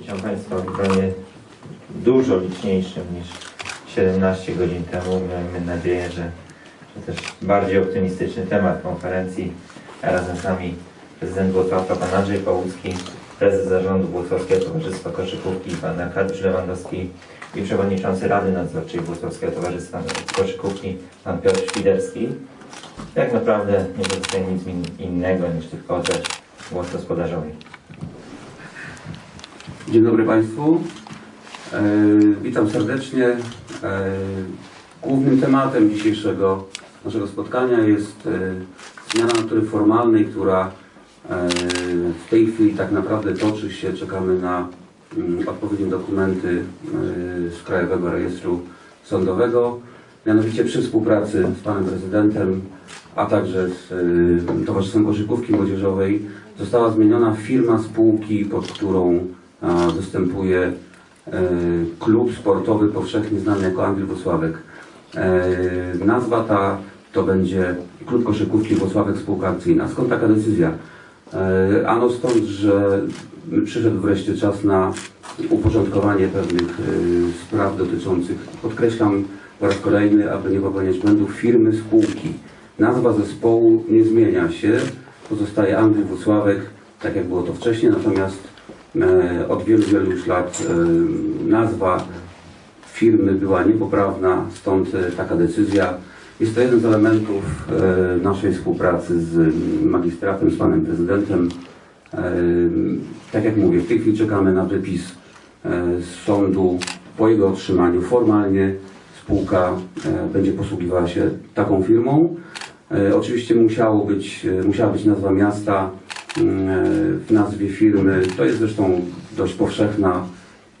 Witam Państwa w gronie dużo liczniejszym niż 17 godzin temu. Miejmy nadzieję, że, że też bardziej optymistyczny temat konferencji. Razem z nami prezydent Włocławka, pan Andrzej Pałucki, prezes zarządu Włocławskiego Towarzystwa Koszykówki, pan Arkadiusz Lewandowski i przewodniczący Rady Nadzorczej Włocławskiego Towarzystwa Koszykówki, pan Piotr Świderski. Tak naprawdę nie pozostaje nic in- innego niż tylko oddać głos gospodarzowi. Dzień dobry Państwu. E, witam serdecznie. E, głównym tematem dzisiejszego naszego spotkania jest e, zmiana natury formalnej, która w tej chwili tak naprawdę toczy się. Czekamy na mm, odpowiednie dokumenty z Krajowego Rejestru Sądowego. Mianowicie przy współpracy z Panem Prezydentem, a także z Towarzystwem Koszykówki Młodzieżowej została zmieniona firma spółki, pod którą występuje e, klub sportowy powszechnie znany jako Angiel Włocławek. E, nazwa ta to będzie Klub Koszykówki Włocławek Spółka Akcyjna. Skąd taka decyzja? E, ano stąd, że przyszedł wreszcie czas na uporządkowanie pewnych spraw dotyczących, podkreślam po raz kolejny, aby nie popełniać błędów, firmy, spółki. Nazwa zespołu nie zmienia się, pozostaje Andrzej Włocławek, tak jak było to wcześniej, natomiast od wielu, wielu już lat e, nazwa firmy była niepoprawna, stąd e, taka decyzja. Jest to jeden z elementów e, naszej współpracy z magistratem, z panem prezydentem. E, Tak jak mówię, w tej chwili czekamy na wypis e, z sądu. Po jego otrzymaniu formalnie spółka e, będzie posługiwała się taką firmą. E, Oczywiście musiało być, e, musiała być nazwa miasta e, w nazwie firmy. To jest zresztą dość powszechna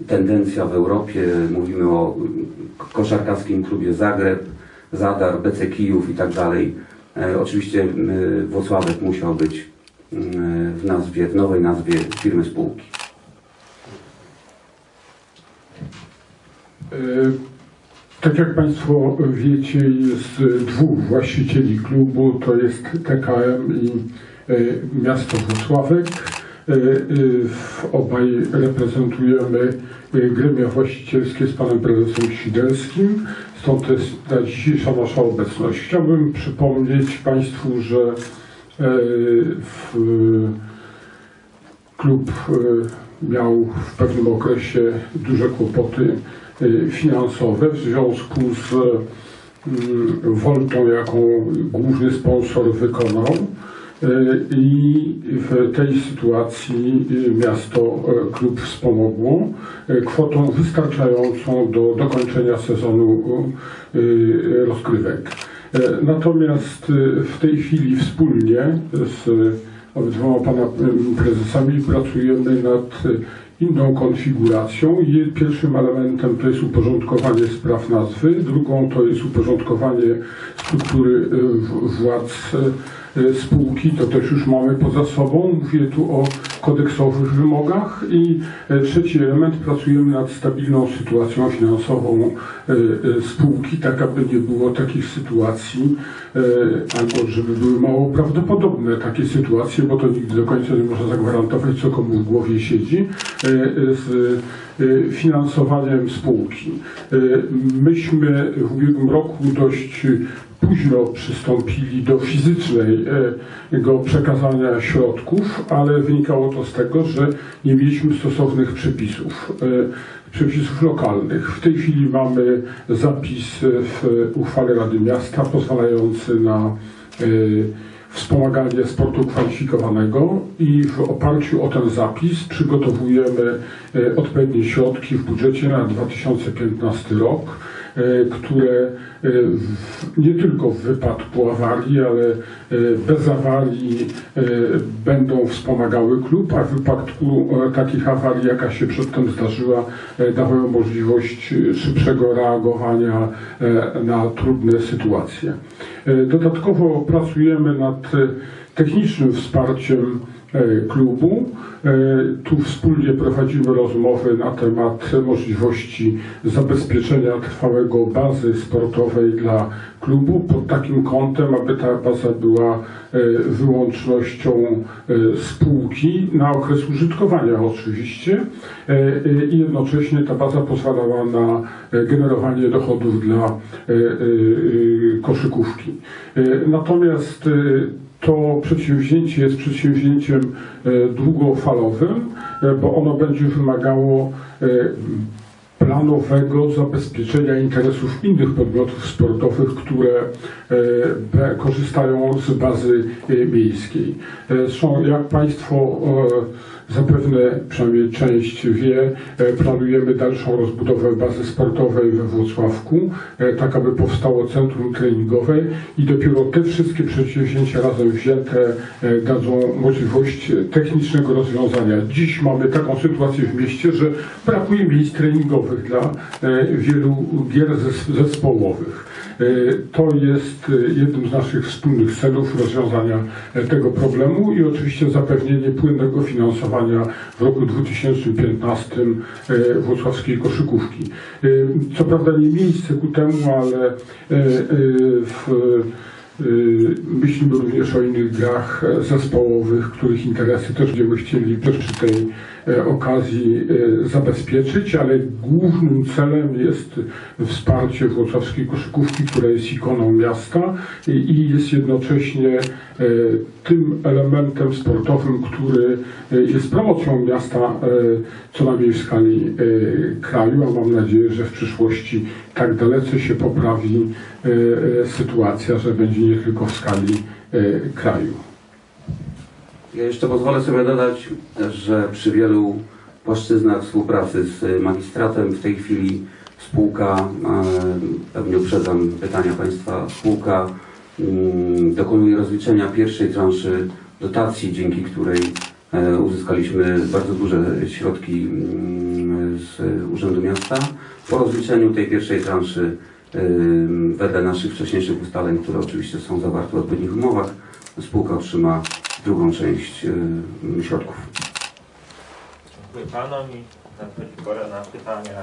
tendencja w Europie. Mówimy o mm, koszarkarskim klubie Zagreb, Zadar, BC Kijów i tak dalej. E, Oczywiście mm, Włocławek musiał być mm, w nazwie, w nowej nazwie firmy spółki. E, Tak jak Państwo wiecie, jest dwóch właścicieli klubu, to jest TKM i miasto Włocławek. E, e, Obaj reprezentujemy e, gremia właścicielskie z panem prezesem Sidelskim, stąd jest ta dzisiejsza nasza obecność. Chciałbym przypomnieć Państwu, że e, w Klub e, miał w pewnym okresie duże kłopoty e, finansowe w związku z mm, woltą, jaką główny sponsor wykonał. E, I w tej sytuacji e, miasto e, klub wspomogło kwotą wystarczającą do dokończenia sezonu rozgrywek. Natomiast w tej chwili wspólnie z obydwoma pana prezesami pracujemy nad inną konfiguracją. Pierwszym elementem to jest uporządkowanie spraw nazwy, drugą to jest uporządkowanie struktury władz spółki, to też już mamy poza sobą. Mówię tu o kodeksowych wymogach i e, trzeci element, pracujemy nad stabilną sytuacją finansową e, e, spółki, tak aby nie było takich sytuacji, e, albo żeby były mało prawdopodobne takie sytuacje, bo to nigdy do końca nie można zagwarantować, co komu w głowie siedzi, e, e, e, finansowaniem spółki. E, Myśmy w ubiegłym roku dość późno przystąpili do fizycznego przekazania środków, ale wynikało to z tego, że nie mieliśmy stosownych przepisów, e, przepisów lokalnych. W tej chwili mamy zapis w uchwale Rady Miasta pozwalający na wspomaganie sportu kwalifikowanego i w oparciu o ten zapis przygotowujemy e, odpowiednie środki w budżecie na 2015 rok, które e, nie tylko w wypadku awarii, ale e, bez awarii e, będą wspomagały klub, a w wypadku e, takich awarii, jaka się przedtem zdarzyła, e, dawają możliwość e, szybszego reagowania e, na trudne sytuacje. E, Dodatkowo pracujemy nad e, technicznym wsparciem e, klubu. E, Tu wspólnie prowadzimy rozmowy na temat możliwości zabezpieczenia trwałego bazy sportowej dla klubu pod takim kątem, aby ta baza była e, wyłącznością e, spółki na okres użytkowania oczywiście e, e, i jednocześnie ta baza pozwalała na e, generowanie dochodów dla e, e, e, koszykówki. E, Natomiast e, to przedsięwzięcie jest przedsięwzięciem e, długofalowym, e, bo ono będzie wymagało e, planowego zabezpieczenia interesów innych podmiotów sportowych, które e, korzystają z bazy e, miejskiej. E, Zresztą, jak Państwo zapewne przynajmniej część wie, planujemy dalszą rozbudowę bazy sportowej we Włocławku, tak aby powstało centrum treningowe i dopiero te wszystkie przedsięwzięcia razem wzięte dadzą możliwość technicznego rozwiązania. Dziś mamy taką sytuację w mieście, że brakuje miejsc treningowych dla e, wielu gier zes- zespołowych. E, To jest e, jednym z naszych wspólnych celów rozwiązania tego problemu i oczywiście zapewnienie płynnego finansowania w roku 2015 e, włocławskiej koszykówki. Co prawda nie miejsce ku temu, ale w Myślimy również o innych grach zespołowych, których interesy też będziemy chcieli przy tej okazji e, zabezpieczyć, ale głównym celem jest wsparcie włocławskiej koszykówki, która jest ikoną miasta i- jest jednocześnie e, tym elementem sportowym, który e, jest promocją miasta e, co najmniej w skali e, kraju, a mam nadzieję, że w przyszłości tak dalece się poprawi e, e, sytuacja, że będzie nie tylko w skali e, kraju. Ja jeszcze pozwolę sobie dodać, że przy wielu płaszczyznach współpracy z magistratem w tej chwili spółka, e, pewnie uprzedzam pytania Państwa, spółka mm, dokonuje rozliczenia pierwszej transzy dotacji, dzięki której e, uzyskaliśmy bardzo duże środki mm, z Urzędu Miasta. Po rozliczeniu tej pierwszej transzy e, wedle naszych wcześniejszych ustaleń, które oczywiście są zawarte w odpowiednich umowach, spółka otrzyma drugą część y, środków. Dziękuję panom i nadchodzi pora na pytania.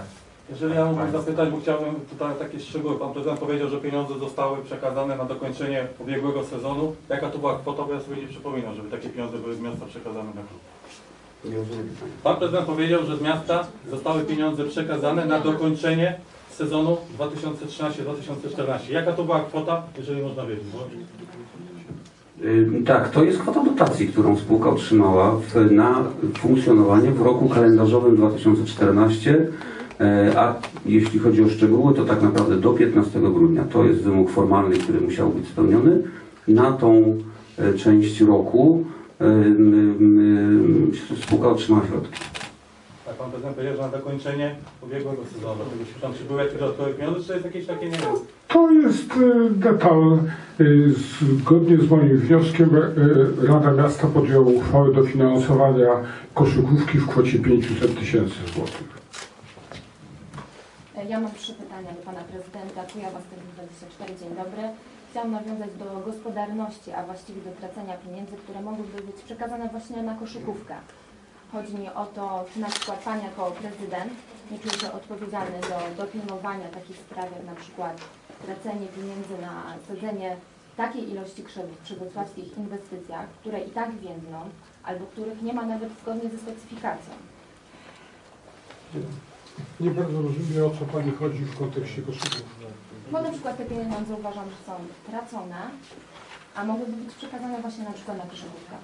Jeżeli ja mógłbym zapytać, bo chciałbym tutaj takie szczegóły. Pan prezydent powiedział, że pieniądze zostały przekazane na dokończenie ubiegłego sezonu. Jaka to była kwota? Bo ja sobie nie przypominam, żeby takie pieniądze były z miasta przekazane na klub. Nie rozumiem pytania. Pan prezydent powiedział, że z miasta zostały pieniądze przekazane na dokończenie sezonu 2013-2014. Jaka to była kwota, jeżeli można wiedzieć? Bo Tak, to jest kwota dotacji, którą spółka otrzymała w, na funkcjonowanie w roku kalendarzowym 2014, e, a jeśli chodzi o szczegóły, to tak naprawdę do 15 grudnia. To jest wymóg formalny, który musiał być spełniony. Na tą e, część roku spółka otrzymała środki. Tak pan prezydent powiedział, że na dokończenie ubiegłego sezonu. Dlatego się pytam, czy były jakieś dodatkowe pieniądze, czy to jest jakieś takie, nie wiem, To jest e, detal. E, Zgodnie z moim wnioskiem e, Rada Miasta podjęła uchwałę dofinansowania koszykówki w kwocie 500 tysięcy złotych. Ja mam trzy pytania do Pana Prezydenta. Kujawa z 24. Dzień dobry. Chciałam nawiązać do gospodarności, a właściwie do tracenia pieniędzy, które mogłyby być przekazane właśnie na koszykówkę. Chodzi mi o to, czy na przykład Pan jako prezydent nie czuje się odpowiedzialny do dopilnowania takich spraw, jak na przykład tracenie pieniędzy na sadzenie takiej ilości krzewów przy wrocławskich inwestycjach, które i tak więdną, albo których nie ma nawet zgodnie ze specyfikacją. Nie bardzo rozumiem, o co Pani chodzi w kontekście koszykówki. Bo na przykład te pieniądze uważam, że są tracone, a mogłyby być przekazane właśnie na przykład na koszykówkę.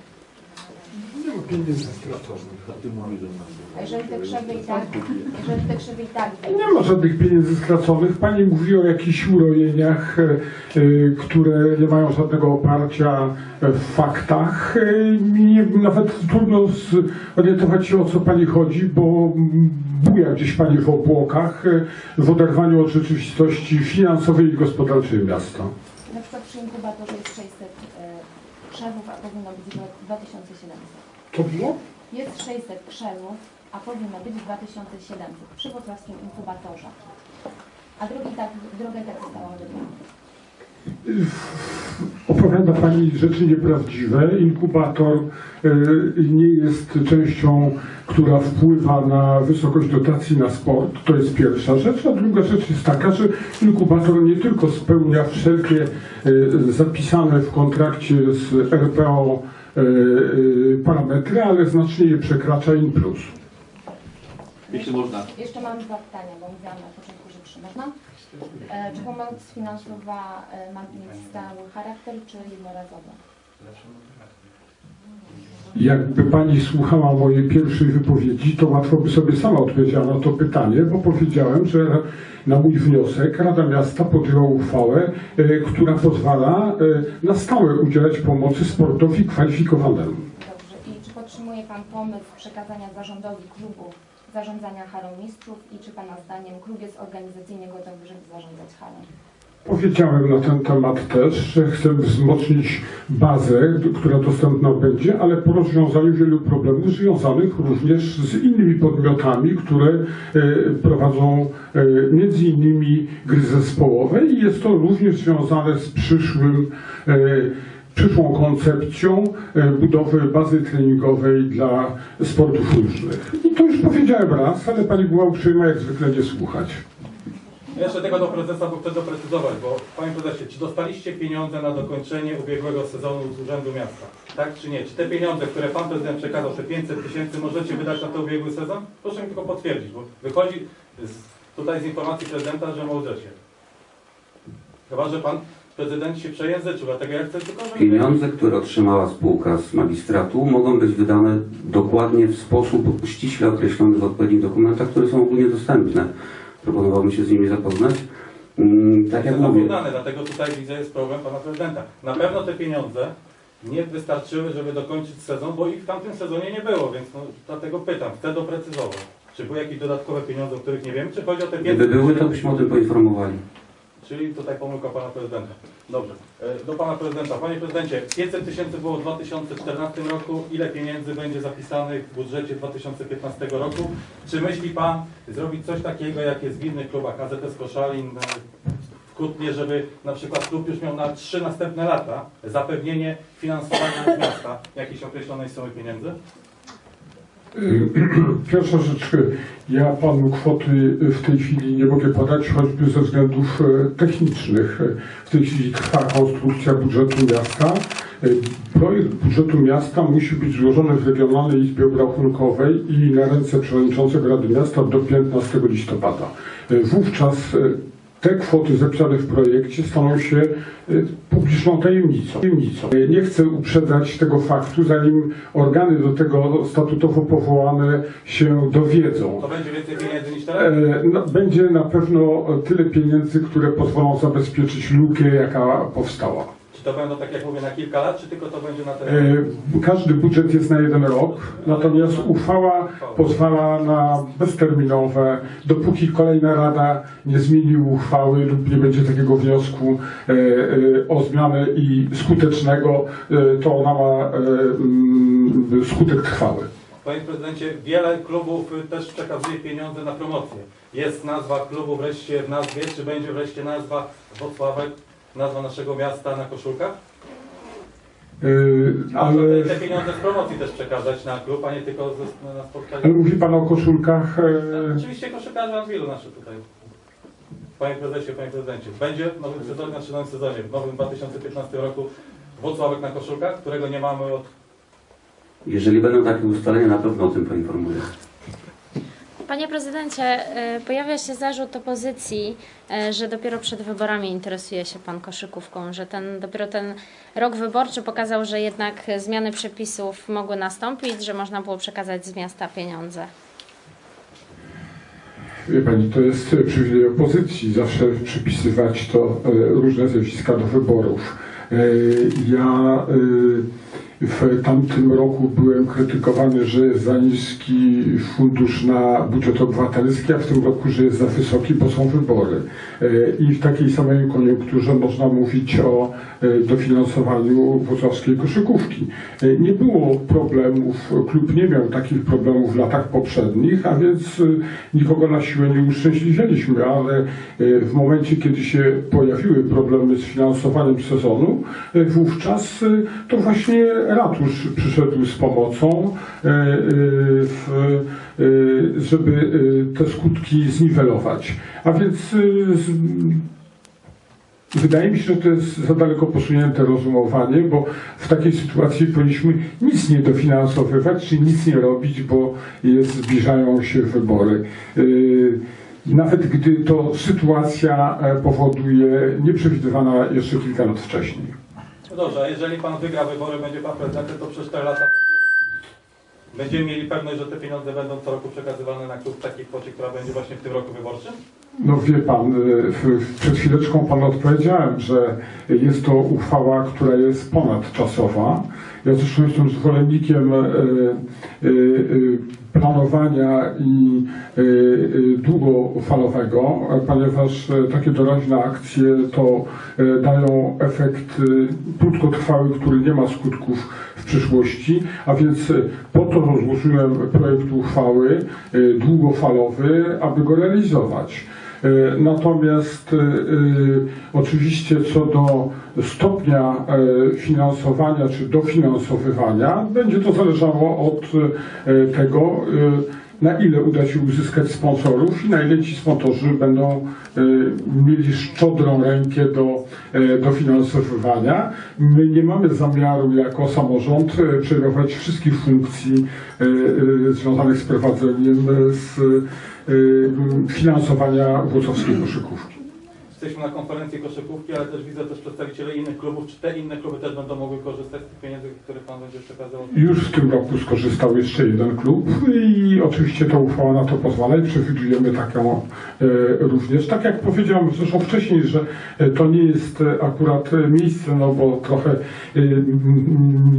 Nie ma pieniędzy straconych. A jeżeli te krzewy i tak, jeżeli te krzewy i tak Nie ma żadnych pieniędzy straconych. Pani mówi o jakichś urojeniach, e, e, które nie mają żadnego oparcia w faktach. E, Mi nawet trudno zorientować się o co Pani chodzi, bo buja gdzieś Pani w obłokach w oderwaniu od rzeczywistości finansowej i gospodarczej miasta. na przykład przy inkubatorze jest 600 e, krzewów, a powinno być 2700. To było? Jest 600 krzewów, a powinno być 2700 przy wrocławskim inkubatorze. A drogi tak, drogę tak została odebrana. Opowiada Pani rzeczy nieprawdziwe. Inkubator y, nie jest częścią, która wpływa na wysokość dotacji na sport. To jest pierwsza rzecz. A druga rzecz jest taka, że inkubator nie tylko spełnia wszelkie y, zapisane w kontrakcie z RPO y, parametry, ale znacznie je przekracza in plus. Jeśli można. Jeszcze mam dwa pytania, bo mówiłam na początku, że trzy. Można? E, Czy pomoc finansowa e, ma mieć stały charakter, czy jednorazowy? Jakby pani słuchała mojej pierwszej wypowiedzi, to łatwo by sobie sama odpowiedziała na to pytanie, bo powiedziałem, że na mój wniosek Rada Miasta podjęła uchwałę, e, która pozwala na stałe udzielać pomocy sportowi kwalifikowanemu. Dobrze. I czy podtrzymuje Pan pomysł przekazania zarządowi klubu zarządzania halą mistrzów i czy Pana zdaniem klub jest organizacyjnie gotowy, żeby zarządzać halą? Powiedziałem na ten temat też, że chcę wzmocnić bazę, która dostępna będzie, ale po rozwiązaniu wielu problemów związanych również z innymi podmiotami, które e, prowadzą e, między innymi gry zespołowe i jest to również związane z przyszłym e, przyszłą koncepcją e, budowy bazy treningowej dla sportów różnych. I to już powiedziałem raz, ale pani była uprzejma jak zwykle nie słuchać. Jeszcze tego do prezesa, bo chcę doprecyzować, bo Panie Prezesie, czy dostaliście pieniądze na dokończenie ubiegłego sezonu z Urzędu Miasta? Tak czy nie? Czy te pieniądze, które Pan Prezydent przekazał, te 500 tysięcy, możecie wydać na ten ubiegły sezon? Proszę mi tylko potwierdzić, bo wychodzi z, tutaj z informacji Prezydenta, że możecie. Chyba, że Pan Prezydent się przejęzyczył, dlatego ja chcę tylko... Pieniądze, które otrzymała spółka z magistratu mogą być wydane dokładnie w sposób ściśle określony w odpowiednich dokumentach, które są ogólnie dostępne. Proponowałbym się z nimi zapoznać. Mm, Tak jak mówię, zapoznany, dlatego tutaj widzę jest problem Pana Prezydenta. Na pewno te pieniądze nie wystarczyły, żeby dokończyć sezon, bo ich w tamtym sezonie nie było, więc no, dlatego pytam, chcę doprecyzować. Czy były jakieś dodatkowe pieniądze, o których nie wiem, czy chodzi o te 500 gdyby były, to byśmy o tym poinformowali. Czyli tutaj pomyłka Pana Prezydenta. Dobrze. E, Do Pana Prezydenta. Panie Prezydencie, 500 tysięcy było w 2014 roku. Ile pieniędzy będzie zapisanych w budżecie 2015 roku? Czy myśli Pan zrobić coś takiego, jak jest w innych klubach AZS Koszalin, e, w Kutnie, żeby na przykład klub już miał na trzy następne lata zapewnienie finansowania z miasta jakiejś określonej sumy pieniędzy? Pierwsza rzecz, ja panu kwoty w tej chwili nie mogę podać, choćby ze względów technicznych. W tej chwili trwa konstrukcja budżetu miasta. Projekt budżetu miasta musi być złożony w Regionalnej Izbie Obrachunkowej i na ręce przewodniczącego Rady Miasta do 15 listopada. Wówczas te kwoty zapisane w projekcie staną się e, publiczną tajemnicą. tajemnicą. Nie chcę uprzedzać tego faktu, zanim organy do tego statutowo powołane się dowiedzą. To będzie więcej pieniędzy niż teraz? E, no, Będzie na pewno tyle pieniędzy, które pozwolą zabezpieczyć lukę, jaka powstała. Czy to będą, tak jak mówię, na kilka lat, czy tylko to będzie na te... E, Każdy budżet jest na jeden rok, natomiast uchwała pozwala na bezterminowe, dopóki kolejna rada nie zmieni uchwały lub nie będzie takiego wniosku e, e, o zmianę i skutecznego, to ona ma mm, skutek trwały. Panie prezydencie, wiele klubów też przekazuje pieniądze na promocję. Jest nazwa klubu wreszcie w nazwie, czy będzie wreszcie nazwa Wrocławek, nazwa naszego miasta na koszulkach? E, Ale Ale, te pieniądze z promocji też przekazać na klub, a nie tylko ze, na ale spotkanie. mówi Pan o koszulkach. e, Oczywiście koszykarze wielu nasze tutaj. Panie prezesie, panie prezydencie, będzie w nowym sezonie, znaczy nowym sezonie, w nowym 2015 roku Wrocławek na koszulkach, którego nie mamy od Jeżeli będą takie ustalenia, na pewno o tym poinformuję. Panie prezydencie, y, pojawia się zarzut opozycji, y, że dopiero przed wyborami interesuje się pan koszykówką, że ten, dopiero ten rok wyborczy pokazał, że jednak zmiany przepisów mogły nastąpić, że można było przekazać z miasta pieniądze. Wie Pani, to jest przywilej opozycji, zawsze przypisywać to e, różne zjawiska do wyborów. E, Ja e, w tamtym roku byłem krytykowany, że jest za niski fundusz na budżet obywatelski, a w tym roku, że jest za wysoki, bo są wybory. E, I w takiej samej koniunkturze można mówić o e, dofinansowaniu włocławskiej koszykówki. E, Nie było problemów, klub nie miał takich problemów w latach poprzednich, a więc nikogo na siłę nie uszczęśliwialiśmy, ale w momencie, kiedy się pojawiły problemy z finansowaniem sezonu, wówczas to właśnie ratusz przyszedł z pomocą, e, e, e, żeby te skutki zniwelować. A więc Wydaje mi się, że to jest za daleko posunięte rozumowanie, bo w takiej sytuacji powinniśmy nic nie dofinansowywać, czy nic nie robić, bo jest, zbliżają się wybory. Nawet gdy to sytuacja powoduje nieprzewidywana jeszcze kilka lat wcześniej. No dobrze, a jeżeli pan wygra wybory, będzie pan prezydentem, to przez 4 lata będziemy, mieli pewność, że te pieniądze będą co roku przekazywane na klub w takiej kwocie, która będzie właśnie w tym roku wyborczym? No wie pan, y, przed chwileczką panu odpowiedziałem, że jest to uchwała, która jest ponadczasowa. Ja zresztą jestem zwolennikiem y, y, y, planowania i długofalowego, e, ponieważ e, takie doraźne akcje to e, dają efekt krótkotrwały, który nie ma skutków w przyszłości, a więc e, po to rozłożyłem projekt uchwały długofalowy, aby go realizować. E, Natomiast e, e, oczywiście co do stopnia e, finansowania czy dofinansowywania, będzie to zależało od e, tego, e, na ile uda się uzyskać sponsorów i na ile ci sponsorzy będą mieli szczodrą rękę do dofinansowywania. My nie mamy zamiaru jako samorząd przejmować wszystkich funkcji związanych z prowadzeniem z finansowania włocławskiej koszykówki. Jesteśmy na konferencji koszykówki, ale też widzę też przedstawiciele innych klubów. Czy te inne kluby też będą mogły korzystać z tych pieniędzy, które pan będzie przekazywał? Już w tym roku skorzystał jeszcze jeden klub i oczywiście ta uchwała na to pozwala i przewidujemy taką e, również. Tak jak powiedziałem zresztą wcześniej, że e, to nie jest e, akurat miejsce, no bo trochę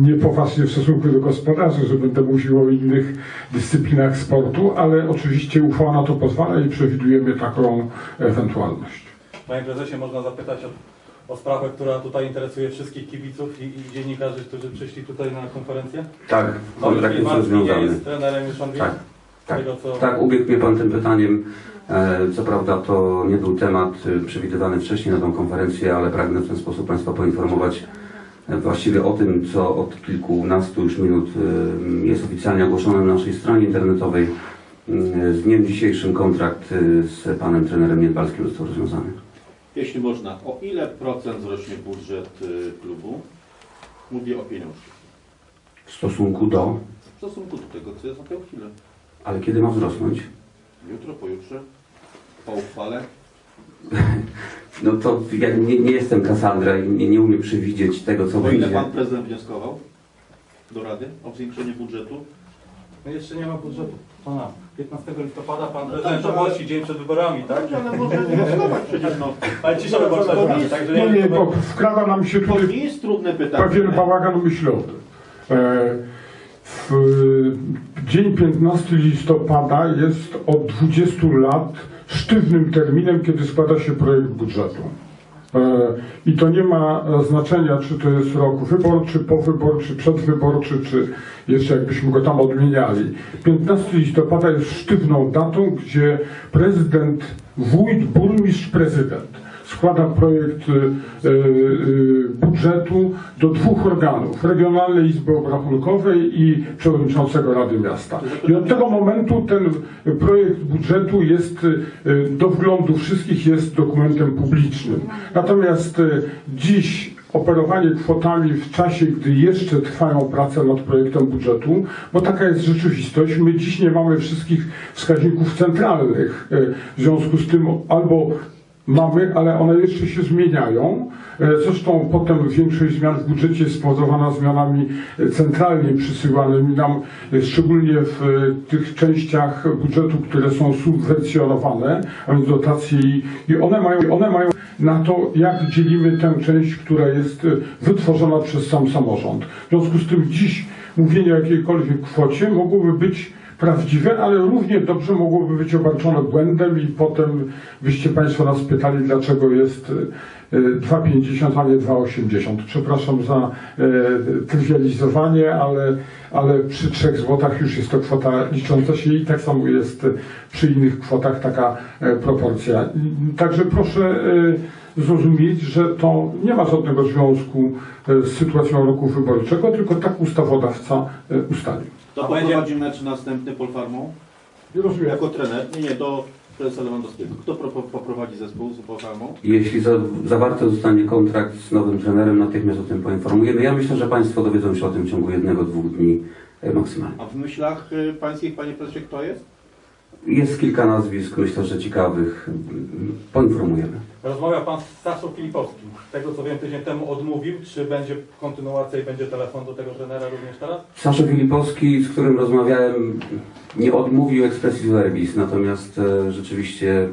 niepoważnie w stosunku do gospodarzy, że będę mówił o innych dyscyplinach sportu, ale oczywiście uchwała na to pozwala i przewidujemy taką ewentualność. Panie prezesie, można zapytać o, o sprawę, która tutaj interesuje wszystkich kibiców i, i dziennikarzy, którzy przyszli tutaj na konferencję? Tak, kontrakt jest rozwiązany. jest trenerem już Andrzeja? Tak, tak. Tego, co... Tak, ubiegł mnie Pan tym pytaniem. E, Co prawda to nie był temat e, przewidywany wcześniej na tą konferencję, ale pragnę w ten sposób Państwa poinformować e, właściwie o tym, co od kilkunastu już minut e, jest oficjalnie ogłoszone na naszej stronie internetowej. Mm, Z dniem dzisiejszym kontrakt e, z Panem trenerem Niedbalskim został rozwiązany. Jeśli można, o ile procent wzrośnie budżet y, klubu? Mówię o pieniążkach. W stosunku do, W stosunku do tego, co jest na tę chwilę. ale kiedy ma wzrosnąć? Jutro, pojutrze, po uchwale. No to ja nie, nie jestem Kasandra i nie, nie umiem przewidzieć tego, co O ile będzie. pan prezydent wnioskował do Rady o zwiększenie budżetu? No jeszcze nie ma budżetu. Pana, 15 listopada pan No prezydent dobrze, ogłosi dzień przed wyborami, tak? ale może wnioskować przecież no. Ale cisza wyborcza jest, jest- także No nie bo wkrada nam się tutaj nie jest trudne pytanie. pewien bałagan myślowy. E, W dzień 15 listopada jest od 20 lat sztywnym terminem, kiedy składa się projekt budżetu. E, I to nie ma e, znaczenia, czy to jest rok wyborczy, powyborczy, przedwyborczy, czy jeszcze jakbyśmy go tam odmieniali. 15 listopada jest sztywną datą, gdzie prezydent, wójt, burmistrz, prezydent składa projekt y, y, y, budżetu do dwóch organów. Regionalnej Izby Obrachunkowej i Przewodniczącego Rady Miasta. I od tego momentu ten projekt budżetu jest do wglądu wszystkich jest dokumentem publicznym. Natomiast dziś operowanie kwotami w czasie, gdy jeszcze trwają prace nad projektem budżetu, bo taka jest rzeczywistość. My dziś nie mamy wszystkich wskaźników centralnych. W związku z tym albo mamy, ale one jeszcze się zmieniają. E, Zresztą potem większość zmian w budżecie jest spowodowana zmianami e, centralnie przysyłanymi nam, e, szczególnie w tych częściach budżetu, które są subwencjonowane, a więc dotacje i, one, mają, one mają na to, jak dzielimy tę część, która jest wytworzona przez sam samorząd. W związku z tym dziś mówienie o jakiejkolwiek kwocie mogłoby być prawdziwe, ale równie dobrze mogłoby być obarczone błędem i potem byście Państwo nas pytali, dlaczego jest e, e, 2,50, a nie 2,80. Przepraszam za e, trywializowanie, ale, ale przy 3 złotach już jest to kwota licząca się i tak samo jest przy innych kwotach taka e, proporcja. Także proszę zrozumieć, że to nie ma żadnego związku z sytuacją roku wyborczego, tylko tak ustawodawca ustalił. To A będzie- poprowadzi mecz następny Polfarmą? Rozumiem. Jako trener? Nie, nie, do prezesa Lewandowskiego. Kto pro, poprowadzi zespół z Polfarmą? Jeśli za, zawarty zostanie kontrakt z nowym trenerem, natychmiast o tym poinformujemy. Ja myślę, że Państwo dowiedzą się o tym w ciągu jednego, dwóch dni e, maksymalnie. A w myślach y, pańskich, panie prezesie, kto jest? Jest kilka nazwisk, myślę, że ciekawych. Poinformujemy. Rozmawiał Pan z Saszą Filipowskim. Tego co wiem tydzień temu odmówił. Czy będzie kontynuacja i będzie telefon do tego trenera również teraz? Sasza Filipowski, z którym rozmawiałem, nie odmówił expressis verbis, natomiast e, rzeczywiście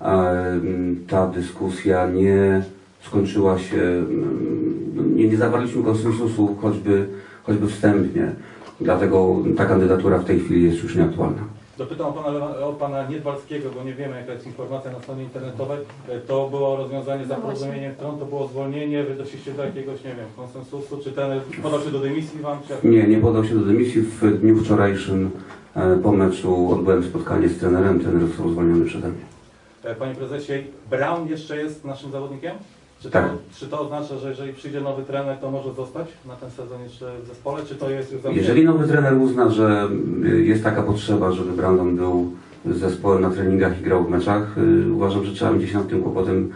e, ta dyskusja nie skończyła się, mm, nie, nie zawarliśmy konsensusu choćby, choćby wstępnie. Dlatego ta kandydatura w tej chwili jest już nieaktualna. Dopytam o pana, o pana Niedwalskiego, bo nie wiemy jaka jest informacja na stronie internetowej. E, To było rozwiązanie za No porozumieniem stron, to było zwolnienie, wy doszliście do jakiegoś, nie wiem, konsensusu, czy ten podał się do dymisji wam, czy? Nie, nie podał się do dymisji. W dniu wczorajszym e, po meczu odbyłem spotkanie z trenerem. Trener został zwolniony przeze mnie. E, Panie prezesie, Brown jeszcze jest naszym zawodnikiem? Czy to, Tak. czy to oznacza, że jeżeli przyjdzie nowy trener, to może zostać na ten sezon jeszcze w zespole, czy to jest już zamknięte? Jeżeli nowy trener uzna, że y, jest taka potrzeba, żeby Brandon był z zespołem na treningach i grał w meczach, y, uważam, że trzeba gdzieś nad tym kłopotem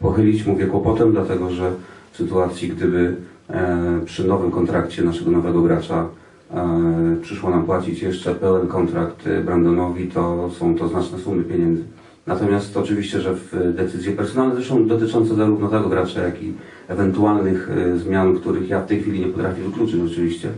pochylić. Mówię kłopotem, dlatego że w sytuacji, gdyby e, przy nowym kontrakcie naszego nowego gracza e, przyszło nam płacić jeszcze pełen kontrakt e, Brandonowi, to są to znaczne sumy pieniędzy. Natomiast oczywiście, że w decyzje personalne, zresztą dotyczące zarówno tego gracza, jak i ewentualnych e, zmian, których ja w tej chwili nie potrafię wykluczyć oczywiście,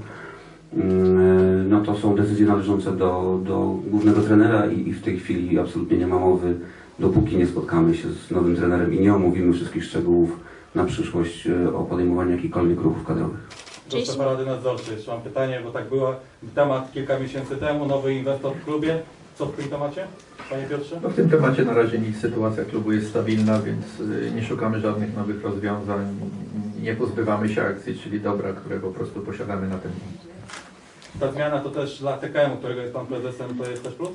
mm, no to są decyzje należące do, do głównego trenera i, i w tej chwili absolutnie nie ma mowy, dopóki nie spotkamy się z nowym trenerem i nie omówimy wszystkich szczegółów na przyszłość o podejmowaniu jakichkolwiek ruchów kadrowych. Proszę Rady Nadzorczej, jeszcze mam pytanie, bo tak była temat kilka miesięcy temu, nowy inwestor w klubie. Co w tym temacie, Panie Piotrze? No w tym temacie na razie nic, sytuacja klubu jest stabilna, więc y, nie szukamy żadnych nowych rozwiązań, nie pozbywamy się akcji, czyli dobra, które po prostu posiadamy na ten moment. Ta zmiana to też dla TKM, którego jest Pan prezesem, to jest też plus?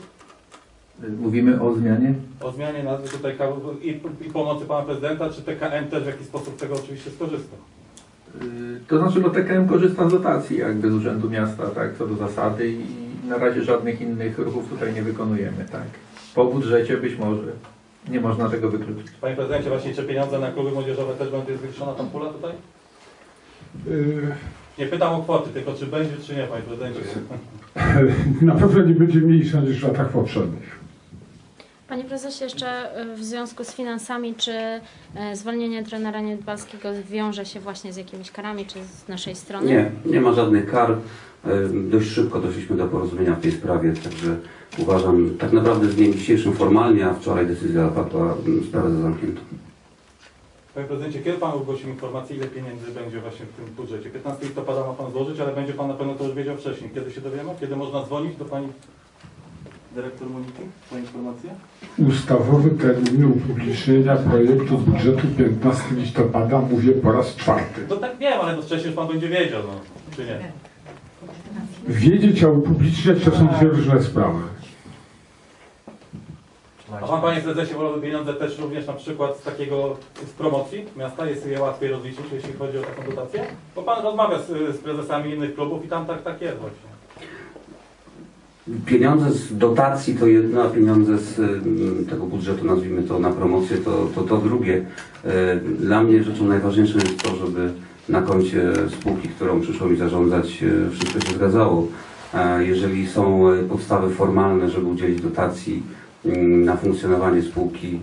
Y, Mówimy o zmianie. O zmianie nazwy tutaj i, i pomocy Pana Prezydenta, czy TKM też w jakiś sposób z tego oczywiście skorzysta? Y, To znaczy, no TKM korzysta z dotacji jakby z Urzędu Miasta, tak, co do zasady i na razie żadnych innych ruchów tutaj nie wykonujemy, tak. Po budżecie być może, nie można tego wykluczyć. Panie Prezydencie, właśnie czy pieniądze na kluby młodzieżowe też będzie zwiększona tam pula tutaj? Y, Nie pytam o kwoty, tylko czy będzie, czy nie, Panie Prezydencie. Na pewno nie będzie mniejsza niż w latach poprzednich. Panie prezesie, jeszcze y, w związku z finansami, czy y, zwolnienie trenera Niedbalskiego wiąże się właśnie z jakimiś karami, czy z naszej strony? Nie, nie ma żadnych kar. E, Dość szybko doszliśmy do porozumienia w tej sprawie, także uważam tak naprawdę z dniem dzisiejszym formalnie, a wczoraj decyzja padła m, sprawę za zamkniętą. Panie Prezydencie, kiedy Pan ogłosił informację, ile pieniędzy będzie właśnie w tym budżecie? 15 listopada ma Pan złożyć, ale będzie Pan na pewno to już wiedział wcześniej. Kiedy się dowiemy? Kiedy można dzwonić do Pani Dyrektor Moniki? Po informację? Ustawowy termin upublicznienia projektu budżetu 15 listopada, mówię po raz czwarty. No tak wiem, ale to wcześniej już Pan będzie wiedział, no. Czy nie? Wiedzieć, a upubliczniać to są dwie różne sprawy. A Pan, Panie Prezesie, wolałby pieniądze też również na przykład z takiego, z promocji miasta? Jest je łatwiej rozliczyć, jeśli chodzi o taką dotację? Bo Pan rozmawia z, z prezesami innych klubów i tam tak, tak jest właśnie. Pieniądze z dotacji to jedno, a pieniądze z tego budżetu, nazwijmy to na promocję, to, to, to drugie. E, Dla mnie rzeczą najważniejszą jest to, żeby na koncie spółki, którą przyszło mi zarządzać, e, wszystko się zgadzało. E, Jeżeli są podstawy formalne, żeby udzielić dotacji mm, na funkcjonowanie spółki,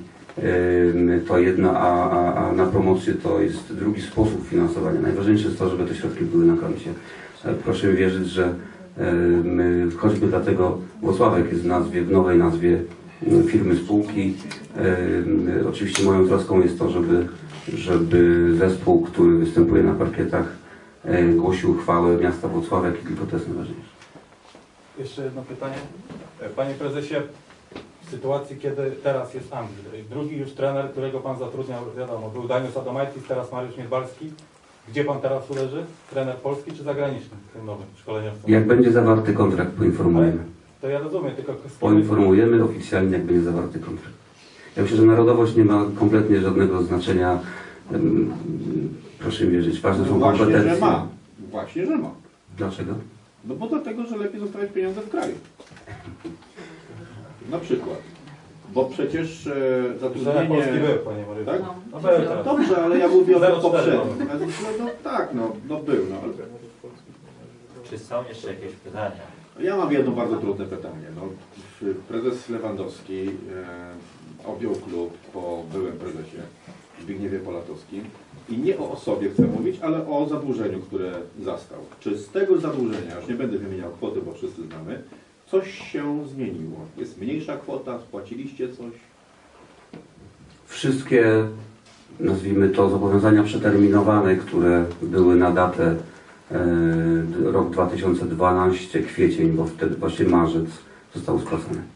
To jedno, a, a, a na promocję to jest drugi sposób finansowania. Najważniejsze jest to, żeby te środki były na koncie. Proszę mi wierzyć, że choćby dlatego Włocławek jest w nazwie, w nowej nazwie firmy spółki. Oczywiście moją troską jest to, żeby, żeby zespół, który występuje na parkietach, głosił chwałę miasta Włocławek i tylko to jest najważniejsze. Jeszcze jedno pytanie. E, Panie prezesie, w sytuacji, kiedy teraz jest Andrzej, drugi już trener, którego pan zatrudniał, wiadomo, był Daniel Adomaitis, teraz Mariusz Niedbalski. Gdzie pan teraz uleży? Trener polski czy zagraniczny, tym nowym szkoleniowcem? Jak będzie zawarty kontrakt, poinformujemy. To ja rozumiem, tylko Poinformujemy oficjalnie, jak będzie zawarty kontrakt. Ja myślę, że narodowość nie ma kompletnie żadnego znaczenia. Proszę mi wierzyć, ważne są Właśnie, kompetencje. że ma. Właśnie, że ma. Dlaczego? No bo dlatego, że lepiej zostawiać pieniądze w kraju. Na przykład. Bo przecież e, zatrudnienie... polski był, panie Mariuszu. Tak? No był teraz. Dobrze, ale ja mówię o tym 0,4 poprzednim. No, no tak, no, no był. No. ale- Czy są jeszcze jakieś pytania? Ja mam jedno bardzo trudne pytanie. No, prezes Lewandowski e, objął klub po byłym prezesie Zbigniewie Polatowskim i nie o osobie chcę mówić, ale o zadłużeniu, które zastał. Czy z tego zadłużenia, już nie będę wymieniał kwoty, bo wszyscy znamy, coś się zmieniło? Jest mniejsza kwota, spłaciliście coś? Wszystkie, nazwijmy to, zobowiązania przeterminowane, które były na datę e, rok 2012, kwiecień, bo wtedy właśnie marzec, zostały spłacone.